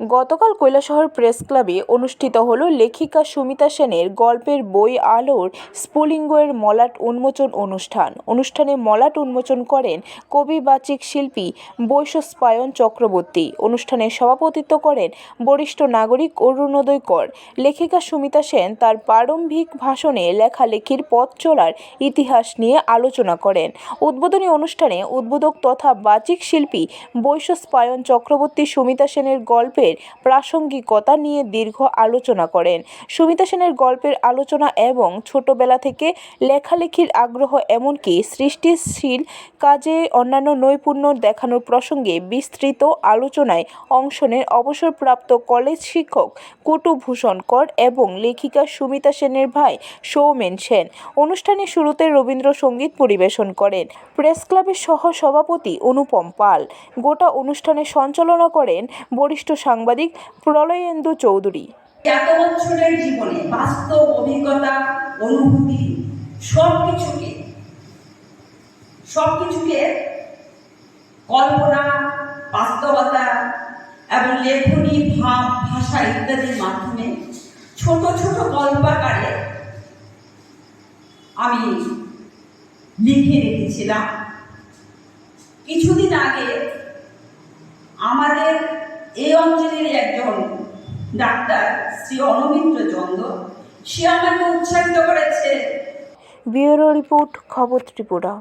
গতকাল কৈলাসহর প্রেস ক্লাবে অনুষ্ঠিত হল লেখিকা সুমিতা সেনের গল্পের বই আলোর স্ফুলিঙ্গের মলাট উন্মোচন অনুষ্ঠান। অনুষ্ঠানে মলাট উন্মোচন করেন কবি, বাচিক শিল্পী বৈশস্পায়ন চক্রবর্তী। অনুষ্ঠানে সভাপতিত্ব করেন বরিষ্ঠ নাগরিক অরুণোদয় কর। লেখিকা সুমিতা সেন তার প্রারম্ভিক ভাষণে লেখালেখির পথ চলার ইতিহাস নিয়ে আলোচনা করেন। উদ্বোধনী অনুষ্ঠানে উদ্বোধক তথা বাচিক শিল্পী বৈশস্পায়ন চক্রবর্তী সুমিতা সেনের গল্পের প্রাসঙ্গিকতা নিয়ে দীর্ঘ আলোচনা করেন। সুমিতা সেনের গল্পের আলোচনা এবং ছোটবেলা থেকে লেখালেখির আগ্রহ এমনকি সৃষ্টিশীল কাজে অন্যান্য নৈপুণ্য দেখানোর প্রসঙ্গে বিস্তৃত আলোচনায় অংশ নেন অবসরপ্রাপ্ত কলেজ শিক্ষক কুটুভূষণ কর এবং লেখিকা সুমিতা সেনের ভাই সৌমেন সেন। অনুষ্ঠানের শুরুতে রবীন্দ্রসঙ্গীত পরিবেশন করেন। প্রেস ক্লাবের সহ সভাপতি অনুপম পাল। গোটা অনুষ্ঠানে সঞ্চালনা করেন বরিষ্ঠ সাংবাদিক প্রলয়েন্দু চৌধুরী। এত বছরের জীবনে বাস্তব অভিজ্ঞতা, অনুভূতি সব কিছুকে কল্পনা, বাস্তবতা এবং লেখনী, ভাব, ভাষা ইত্যাদির মাধ্যমে ছোট ছোট গল্পাকারে আমি লিখে রেখেছিলাম। কিছুদিন আগে আমাদের এই অঞ্চলের একজন ডাক্তার, শ্রী অনমিত্র চন্দ্র। সে আমাকে উৎসাহিত করেছে। ব্যুরো রিপোর্ট, খবর ত্রিপুরা।